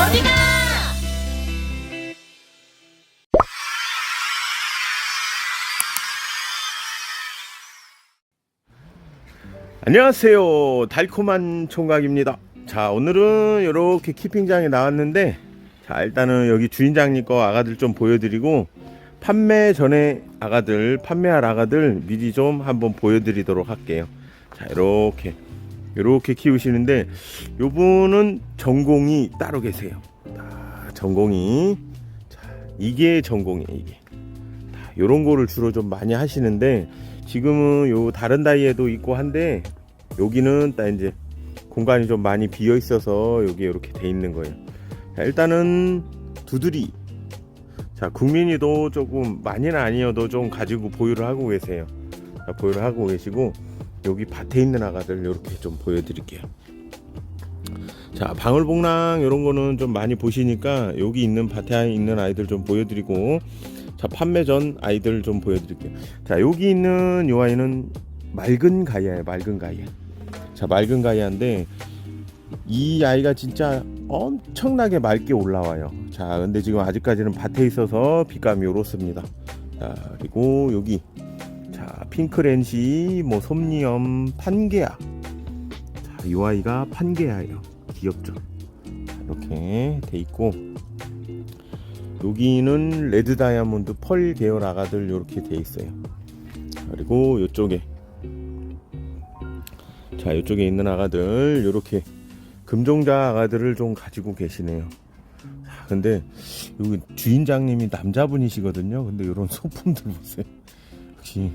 어디가? 안녕하세요. 달콤한 총각입니다. 자 오늘은 이렇게 키핑장에 나왔는데 자 일단은 여기 주인장님 거 아가들 좀 보여드리고 판매 전에 아가들 판매할 아가들 미리 좀 한번 보여드리도록 할게요. 자 이렇게 이렇게 키우시는데 요분은 전공이 따로 계세요 자, 전공이 자 이게 전공이에요 이게 자, 요런 거를 주로 좀 많이 하시는데 지금은 요 다른 다이에도 있고 한데 여기는 딱 이제 공간이 좀 많이 비어 있어서 여기 이렇게 돼 있는 거예요. 자, 일단은 두드리. 자, 국민이도 조금 많이는 아니어도 좀 가지고 보유를 하고 계세요. 자, 보유를 하고 계시고 여기 밭에 있는 아가들 이렇게 좀 보여드릴게요. 자, 방울복랑 이런 거는 좀 많이 보시니까 여기 있는 밭에 있는 아이들 좀 보여드리고 자, 판매 전 아이들 좀 보여드릴게요. 자, 여기 있는 요 아이는 맑은 가야예요, 맑은 가야. 자, 맑은 가야인데 이 아이가 진짜 엄청나게 맑게 올라와요. 자, 근데 지금 아직까지는 밭에 있어서 빛감이 요렇습니다. 자, 그리고 여기 자, 핑크렌시, 뭐 솜니엄, 판게아. 자, 이 아이가 판게아예요. 귀엽죠? 자, 이렇게 돼 있고 여기는 레드 다이아몬드 펄 계열 아가들 이렇게 돼 있어요. 그리고 이쪽에 자 이쪽에 있는 아가들 이렇게 금종자 아가들을 좀 가지고 계시네요. 자, 근데 여기 주인장님이 남자분이시거든요. 근데 이런 소품들 보세요. 역시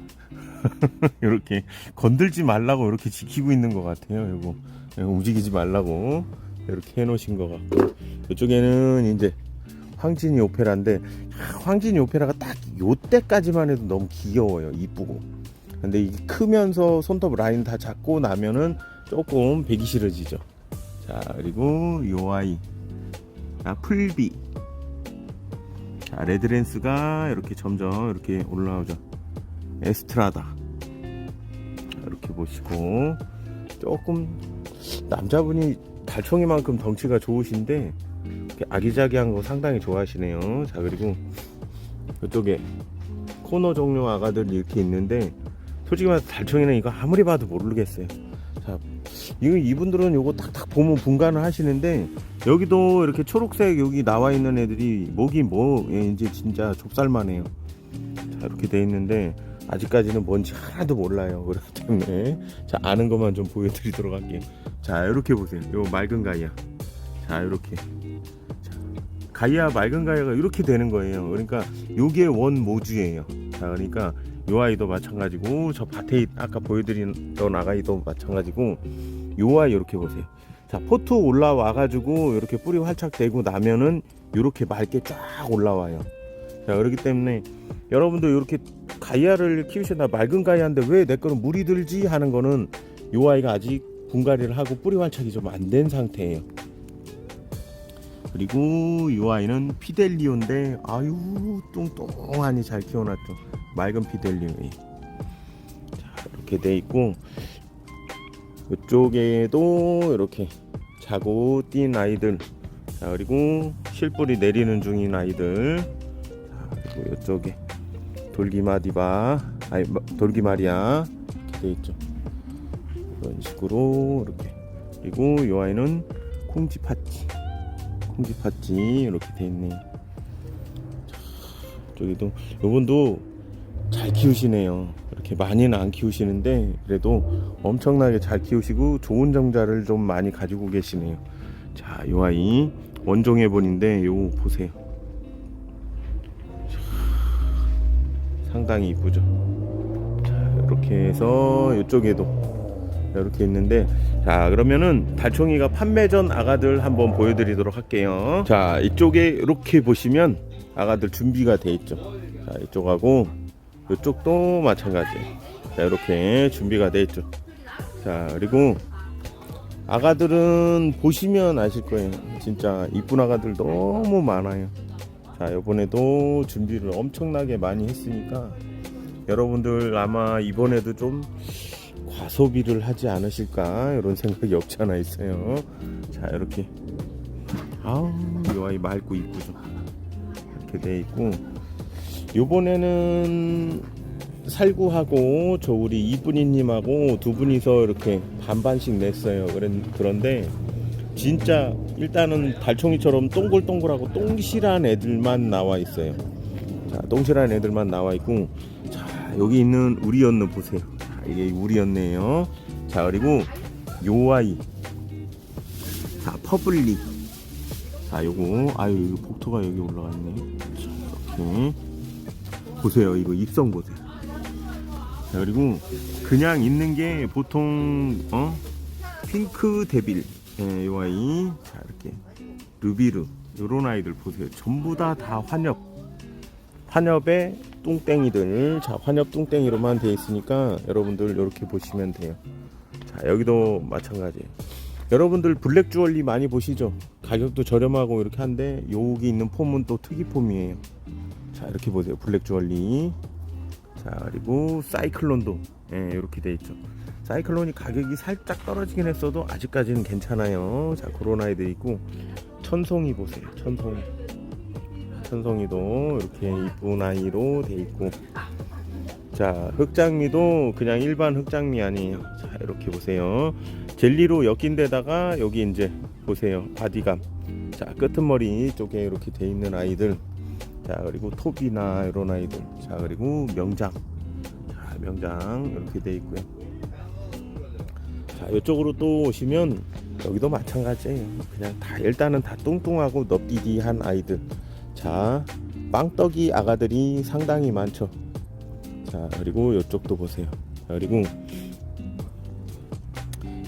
이렇게 건들지 말라고 이렇게 지키고 있는 것 같아요. 이거. 이거 움직이지 말라고 이렇게 해놓으신 것 같고. 이쪽에는 이제 황진이 오페라인데 아, 황진이 오페라가 딱 요때까지만 해도 너무 귀여워요 이쁘고. 근데 이게 크면서 손톱 라인 다 잡고 나면은 조금 배기 싫어지죠. 자 그리고 요 아이. 아 풀비. 자 레드랜스가 이렇게 점점 이렇게 올라오죠 에스트라다 자, 이렇게 보시고 조금 남자분이 달총이만큼 덩치가 좋으신데 아기자기한 거 상당히 좋아하시네요. 자 그리고 이쪽에 코너 종류 아가들 이렇게 있는데 솔직히 말해서 달총이는 이거 아무리 봐도 모르겠어요. 자 이거 이분들은 요거 딱딱 보면 분간을 하시는데 여기도 이렇게 초록색 여기 나와 있는 애들이 목이 뭐 예, 이제 진짜 좁쌀만해요. 자 이렇게 돼 있는데 아직까지는 뭔지 하나도 몰라요. 그렇기 때문에 자 아는 것만 좀 보여드리도록 할게요. 자 이렇게 보세요. 요 맑은 가이아. 자 이렇게 가이아 맑은 가이아가 이렇게 되는 거예요. 그러니까 요게 원 모주예요. 자, 그러니까 요 아이도 마찬가지고 저 밭에 있- 아까 보여드렸던 아가이도 마찬가지고 요 아이 이렇게 보세요. 자, 포트 올라와 가지고 이렇게 뿌리 활착 되고 나면은 이렇게 맑게 쫙 올라와요. 자, 그렇기 때문에 여러분도 이렇게 가이아를 키우시다 맑은 가이아인데 왜 내 거는 물이 들지 하는 거는 요 아이가 아직 분갈이를 하고 뿌리 활착이 좀 안 된 상태예요. 그리고 이 아이는 피델리오인데 아유 뚱뚱하니 잘 키워놨죠. 맑은 피델리오 자 이렇게 돼 있고 이쪽에도 이렇게 자고 뛴 아이들. 자 그리고 실뿌리 내리는 중인 아이들. 자 그리고 이쪽에 돌기마디바 아니 마- 돌기마리아 이렇게 돼 있죠 이런 식으로 이렇게 그리고 이 아이는 콩지파티 콩지 팥지 이렇게 돼 있네요. 자, 저기도 요분도 잘 키우시네요. 이렇게 많이는 안 키우시는데 그래도 엄청나게 잘 키우시고 좋은 정자를 좀 많이 가지고 계시네요. 자, 요 아이 원종의 본인데 요 보세요. 상당히 이쁘죠. 자, 이렇게 해서 이쪽에도 이렇게 있는데 자 그러면은 달총이가 판매 전 아가들 한번 보여드리도록 할게요. 자 이쪽에 이렇게 보시면 아가들 준비가 돼 있죠. 자 이쪽하고 이쪽도 마찬가지예요 자 이렇게 준비가 돼 있죠. 자 그리고 아가들은 보시면 아실 거예요. 진짜 이쁜 아가들 너무 많아요 자 이번에도 준비를 엄청나게 많이 했으니까 여러분들 아마 이번에도 좀 과소비를 하지 않으실까 이런 생각이 없지 않아 있어요. 자 이렇게. 아우 이 아이 맑고 이쁘죠 이렇게 돼 있고. 요번에는 살구하고 저 우리 이쁜이님하고 두 분이서 이렇게 반반씩 냈어요. 그런, 그런데 진짜 일단은 달총이처럼 동글동글하고 똥실한 애들만 나와 있어요. 자 똥실한 애들만 나와 있고 자 여기 있는 우리 연느 보세요. 자, 이게 우리 연느예요. 자 그리고 요 아이. 자 퍼블리. 자 요거. 아유 이거 복토가 여기 올라가 있네. 자 이렇게. 보세요. 이거 입성 보세요. 자 그리고 그냥 있는 게 보통 어? 핑크 데빌 예, 요 아이 자 이렇게 루비르 요런 아이들 보세요. 전부 다 다 환엽. 환엽의 뚱땡이들. 자 환엽 뚱땡이로만 돼 있으니까 여러분들 이렇게 보시면 돼요. 자 여기도 마찬가지예요 여러분들 블랙 주얼리 많이 보시죠? 가격도 저렴하고 이렇게 한데 여기 있는 폼은 또 특이 폼이에요. 자 이렇게 보세요. 블랙 주얼리. 자 그리고 사이클론도. 예, 이렇게 돼 있죠 사이클론이 가격이 살짝 떨어지긴 했어도 아직까지는 괜찮아요. 자 그런 아이들 있고 천송이 보세요. 천송이. 천송이도 이렇게 이쁜 아이로 돼 있고. 자 흑장미도 그냥 일반 흑장미 아니에요. 자 이렇게 보세요. 젤리로 엮인 데다가 여기 이제 보세요. 바디감. 자 끄트머리 쪽에 이렇게 돼 있는 아이들. 자 그리고 톱이나 이런 아이들. 자 그리고 명장. 자 명장 이렇게 돼 있고요 자 이쪽으로 또 오시면 여기도 마찬가지예요 그냥 다 일단은 다 뚱뚱하고 넙디디한 아이들. 자 빵떡이 아가들이 상당히 많죠. 자 그리고 이쪽도 보세요. 자, 그리고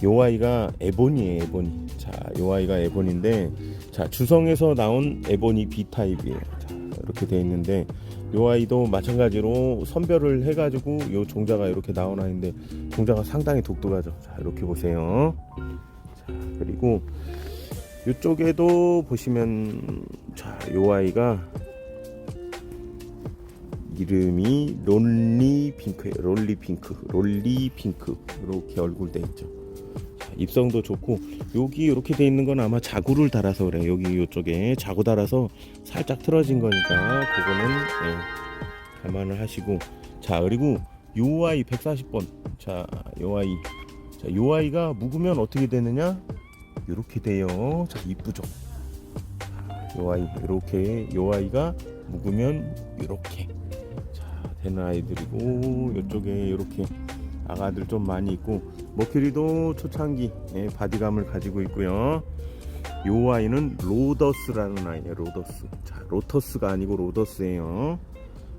요 아이가 에본이에요 에본이 자요 아이가 에본인데 자 주성에서 나온 에본이 B 타입이에요. 자 이렇게 돼 있는데 요 아이도 마찬가지로 선별을 해가지고 요 종자가 이렇게 나온 아이인데 종자가 상당히 독특하죠 자 이렇게 보세요 자 그리고 이쪽에도 보시면 자요 아이가 이름이 롤리 핑크예요. 롤리 핑크, 롤리 핑크 이렇게 얼굴 돼 있죠. 자, 입성도 좋고 여기 이렇게 돼 있는 건 아마 자구를 달아서 그래. 요. 여기 이쪽에 자구 달아서 살짝 틀어진 거니까 그거는 예, 감안을 하시고. 자 그리고 요 아이 140번. 자요 아이. 자요 아이가 묵으면 어떻게 되느냐? 이렇게 돼요. 자 이쁘죠. 자, 요 아이 이렇게. 요 아이가 묵으면 이렇게. 자 되는 아이들이고 이쪽에 이렇게 아가들 좀 많이 있고 머큐리도 초창기 예, 바디감을 가지고 있고요. 요 아이는 로더스라는 아이예요. 로더스. 자 로터스가 아니고 로더스예요.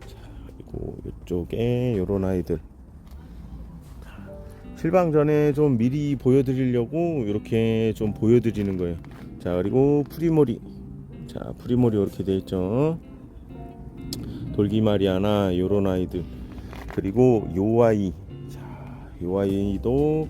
자 그리고 이쪽에 요런 아이들. 자, 실방 전에 좀 미리 보여드리려고 이렇게 좀 보여드리는 거예요. 자 그리고 프리모리. 자 프리모리 이렇게 돼 있죠. 돌기마리아나 요런 아이들 그리고 요 아이 아이도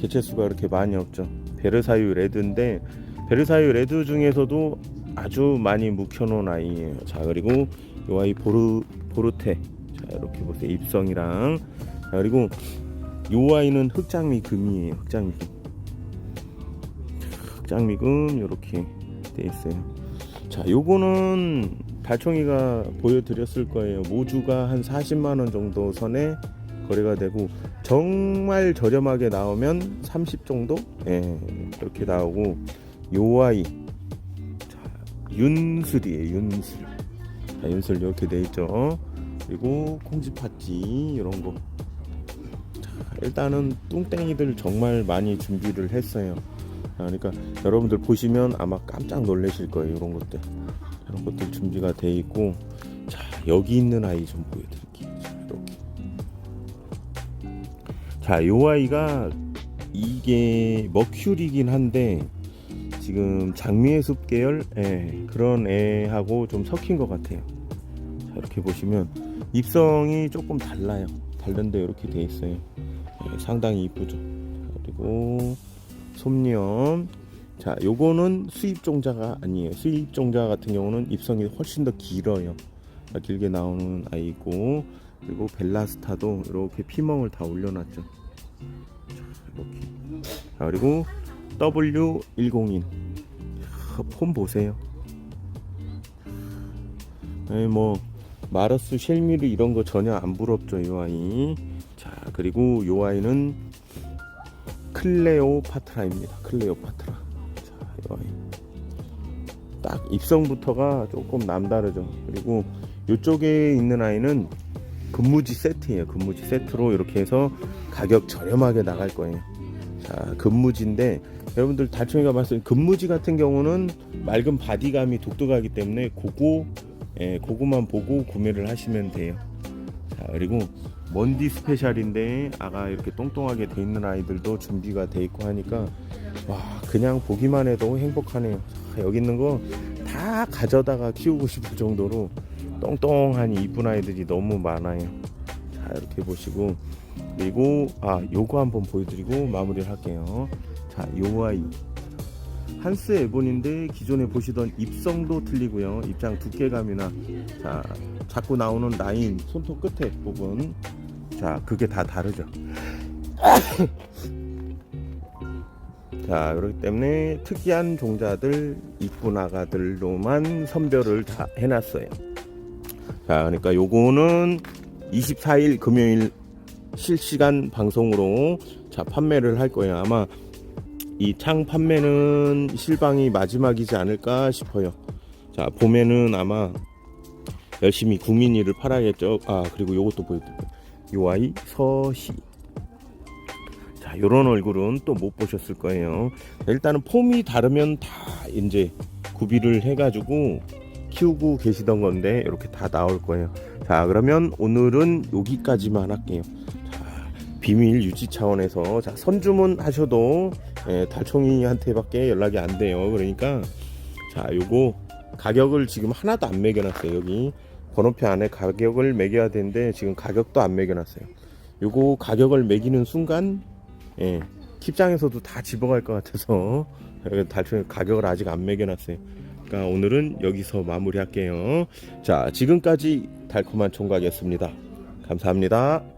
개체수가 그렇게 많이 없죠. 베르사유 레드인데 베르사유 레드 중에서도 아주 많이 묵혀놓은 아이예요. 자 그리고 요 아이 보르 보르테. 자 이렇게 보세요. 입성이랑. 자 그리고 요 아이는 흑장미 금이에요 흑장미. 금 흑장미 금 이렇게 돼 있어요. 자 요거는 달총이가 보여드렸을 거예요. 모주가 한 40만 원 정도 선에 거래가 되고 정말 저렴하게 나오면 30 정도? 예, 이렇게 나오고 요 아이. 자, 윤슬이에요 윤슬. 자, 윤슬 이렇게 돼 있죠. 그리고 콩쥐팥쥐 이런 거. 자, 일단은 뚱땡이들 정말 많이 준비를 했어요. 아, 그러니까 여러분들 보시면 아마 깜짝 놀라실 거예요 이런 것들. 이런 것들 준비가 돼 있고. 자 여기 있는 아이 좀 보여드릴게요 자 요 아이가 이게 머큐리긴 한데 지금 장미의 숲 계열? 예, 그런 애하고 좀 섞인 것 같아요. 자 이렇게 보시면 입성이 조금 달라요. 다른데 이렇게 돼 있어요. 예, 상당히 이쁘죠? 자, 그리고 솜니엄. 자 요거는 수입 종자가 아니에요. 수입 종자 같은 경우는 입성이 훨씬 더 길어요. 아, 길게 나오는 아이고 그리고 벨라스타도 이렇게 피멍을 다 올려놨죠 자, 이렇게 자, 그리고 W102 폼 보세요. 네, 뭐 마러스 쉘미르 이런 거 전혀 안 부럽죠 이 아이. 자 그리고 요 아이는 클레오파트라입니다. 클레오파트라. 자, 요 아이. 딱 입성부터가 조금 남다르죠. 그리고 이쪽에 있는 아이는 근무지 세트예요. 근무지 세트로 이렇게 해서 가격 저렴하게 나갈 거예요. 자, 근무지인데 여러분들 달총이가 말씀 근무지 같은 경우는 맑은 바디감이 독특하기 때문에 그거 예, 그거만 보고 구매를 하시면 돼요. 자, 그리고 먼디 스페셜인데 아가 이렇게 똥똥하게 돼 있는 아이들도 준비가 돼 있고 하니까 와 그냥 보기만 해도 행복하네요. 자, 여기 있는 거 다 가져다가 키우고 싶을 정도로 똥똥한 이쁜 아이들이 너무 많아요. 자 이렇게 보시고 그리고 아 요거 한번 보여드리고 마무리를 할게요. 자요 아이 한스 에본인데 기존에 보시던 입성도 틀리고요. 입장 두께감이나 자 자꾸 나오는 라인 손톱 끝에 부분 자 그게 다 다르죠. 자 그렇기 때문에 특이한 종자들 이쁜 아가들로만 선별을 다 해놨어요. 자 그러니까 요거는 24일 금요일 실시간 방송으로 자 판매를 할 거예요. 아마 이 창 판매는 실방이 마지막이지 않을까 싶어요. 자 봄에는 아마 열심히 국민이를 팔아야겠죠. 아 그리고 요것도 보여드릴게요. 요 아이 서시. 자 요런 얼굴은 또 못 보셨을 거예요. 일단은 폼이 다르면 다 이제 구비를 해가지고 키우고 계시던 건데 이렇게 다 나올 거예요. 자 그러면 오늘은 여기까지만 할게요. 자 비밀 유지 차원에서 자 선주문 하셔도 예, 달총이한테 밖에 연락이 안 돼요. 그러니까 자 요거 가격을 지금 하나도 안 매겨놨어요. 여기 번호표 안에 가격을 매겨야 되는데 지금 가격도 안 매겨놨어요. 요거 가격을 매기는 순간 예, 킵장에서도 다 집어갈 것 같아서 달총이 가격을 아직 안 매겨놨어요. 그러니까 오늘은 여기서 마무리할게요. 자, 지금까지 달콤한 총각이었습니다. 감사합니다.